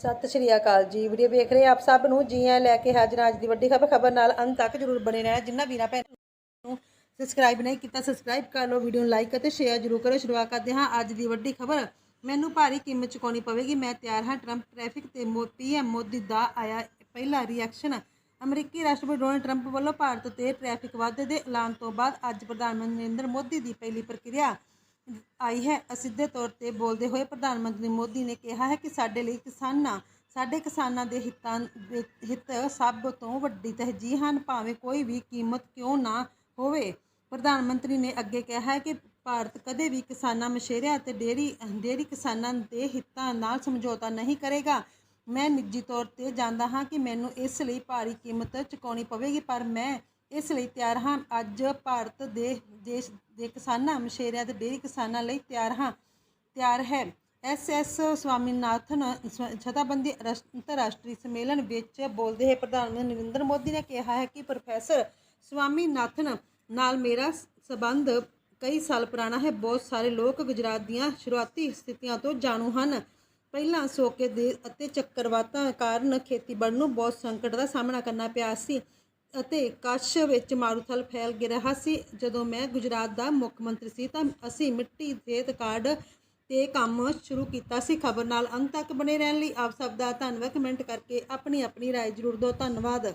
ਸਤਿ ਸ਼੍ਰੀ ਅਕਾਲ ਜੀ। ਵੀਡੀਓ ਵੇਖ ਰਹੇ ਆਪ ਸਭ ਨੂੰ। ਜੀ ਆਇਆਂ ਲੈ ਕੇ ਹਾਜ਼ਰ ਅੱਜ ਦੀ ਵੱਡੀ ਖਬਰ ਖਬਰ ਨਾਲ ਅੰਤ ਤੱਕ ਜਰੂਰ ਬਣੇ ਰਹਿਣਾ। ਜਿੰਨਾ ਵੀਰਾਂ ਭੈਣ ਨੂੰ ਸਬਸਕ੍ਰਾਈਬ ਨਹੀਂ ਕੀਤਾ ਸਬਸਕ੍ਰਾਈਬ ਕਰ ਲਓ। ਵੀਡੀਓ ਨੂੰ ਲਾਈਕ ਅਤੇ ਸ਼ੇਅਰ ਜਰੂਰ ਕਰੋ। ਸ਼ੁਰੂਆਤ ਕਰਦੇ ਹਾਂ ਅੱਜ ਦੀ ਵੱਡੀ ਖਬਰ। ਮੈਨੂੰ ਭਾਰੀ ਕੀਮਤ ਚੁਕਾਉਣੀ ਪਵੇਗੀ। ਮੈਂ ਤਿਆਰ ਹਾਂ। ਟਰੰਪ ਟ੍ਰੈਫਿਕ ਤੇ ਪੀਐਮ ਮੋਦੀ ਦਾ ਆਇਆ ਪਹਿਲਾ ਰਿਐਕਸ਼ਨ ਅਮਰੀਕੀ ਰਾਸ਼ਟਰਪਤੀ ਡੋਨਲਡ ਟਰੰਪ ਵੱਲੋਂ ਭਾਰਤ ਤੇ ਟ੍ਰੈਫਿਕ ਵਾਧੇ ਦੇ ਐਲਾਨ ਤੋਂ ਬਾਅਦ ਅੱਜ ਪ੍ਰਧਾਨ ਮੰਤਰੀ ਨਰਿੰਦਰ ਮੋਦੀ ਦੀ ਪਹਿਲੀ ਪ੍ਰਕਿਰਿਆ। ਆਈ ਹੈ। ਅਸਿੱਧੇ ਤੌਰ ਤੇ ਬੋਲਦੇ ਹੋਏ ਪ੍ਰਧਾਨ ਮੰਤਰੀ ਮੋਦੀ ਨੇ ਕਿਹਾ ਹੈ ਕਿ ਸਾਡੇ ਲਈ ਕਿਸਾਨਾਂ, ਸਾਡੇ ਕਿਸਾਨਾਂ ਦੇ ਹਿੱਤਾਂ ਹਿੱਤ ਸਭ ਤੋਂ ਵੱਡੀ ਤਰਜੀਹ ਹਨ, ਭਾਵੇਂ ਕੋਈ ਵੀ ਕੀਮਤ ਕਿਉਂ ਨਾ ਹੋਵੇ। ਪ੍ਰਧਾਨ ਮੰਤਰੀ ਨੇ ਅੱਗੇ ਕਿਹਾ ਹੈ ਕਿ ਭਾਰਤ ਕਦੇ ਵੀ ਕਿਸਾਨਾਂ ਮਸ਼ੇਰਿਆਂ ਅਤੇ ਡੇਰੀ ਡੇਰੀ ਕਿਸਾਨਾਂ ਦੇ ਹਿੱਤਾਂ ਨਾਲ ਸਮਝੌਤਾ ਨਹੀਂ ਕਰੇਗਾ। ਮੈਂ ਨਿੱਜੀ ਤੌਰ ਤੇ ਜਾਣਦਾ ਹਾਂ ਕਿ ਮੈਨੂੰ ਇਸ ਲਈ ਭਾਰੀ ਕੀਮਤ ਚੁਕਾਉਣੀ ਪਵੇਗੀ, ਪਰ ਮੈਂ ਇਸ ਲਈ ਤਿਆਰ ਹਾਂ। ਅੱਜ ਭਾਰਤ ਦੇ ਦੇਸ਼ ਦੇ ਕਿਸਾਨਾਂ, ਮਸ਼ੇਰਿਆਂ ਤੇ ਡੇਰੀ ਕਿਸਾਨਾਂ ਲਈ ਤਿਆਰ ਹਾਂ। ਤਿਆਰ ਹੈ। ਐਸ ਐਸ ਸਵਾਮੀਨਾਥਨ ਸਵ- ਜਥੇਬੰਦੀ ਰਸ- ਅੰਤਰਰਾਸ਼ਟਰੀ ਸੰਮੇਲਨ ਵਿੱਚ ਬੋਲਦੇ ਹੋਏ ਪ੍ਰਧਾਨ ਮੰਤਰੀ ਨਰਿੰਦਰ ਮੋਦੀ ਨੇ ਕਿਹਾ ਹੈ ਕਿ ਪ੍ਰੋਫੈਸਰ ਸਵਾਮੀਨਾਥਨ ਨਾਲ ਮੇਰਾ ਸਬੰਧ ਕਈ ਸਾਲ ਪੁਰਾਣਾ ਹੈ। ਬਹੁਤ ਸਾਰੇ ਲੋਕ ਗੁਜਰਾਤ ਦੀਆਂ ਸ਼ੁਰੂਆਤੀ ਸਥਿਤੀਆਂ ਤੋਂ ਜਾਣੂ ਹਨ। ਪਹਿਲਾਂ ਸੋਕੇ ਦੇ ਅਤੇ ਚੱਕਰਵਾਤਾਂ ਕਾਰਨ ਖੇਤੀਬਾੜੀ ਨੂੰ ਬਹੁਤ ਸੰਕਟ ਦਾ ਸਾਹਮਣਾ ਕਰਨਾ ਪਿਆ ਸੀ। ਅਤੇ ਕੱਛ ਵਿੱਚ ਮਾਰੂਥਲ ਫੈਲ ਗਿਆ ਰਿਹਾ ਸੀ ਜਦੋਂ ਮੈਂ ਗੁਜਰਾਤ ਦਾ ਮੁੱਖ ਮੰਤਰੀ ਸੀ ਤਾਂ ਅਸੀਂ ਮਿੱਟੀ ਸਿਹਤ ਕਾਰਡ ਤੇ ਕੰਮ ਸ਼ੁਰੂ ਕੀਤਾ ਸੀ ਖਬਰ ਨਾਲ ਅੰਤ ਤੱਕ ਬਣੇ ਰਹਿਣ ਲਈ ਆਪ ਸਭ ਦਾ ਧੰਨਵਾਦ ਕਮੈਂਟ ਕਰਕੇ ਆਪਣੀ ਆਪਣੀ رائے ਜ਼ਰੂਰ ਦਿਓ ਧੰਨਵਾਦ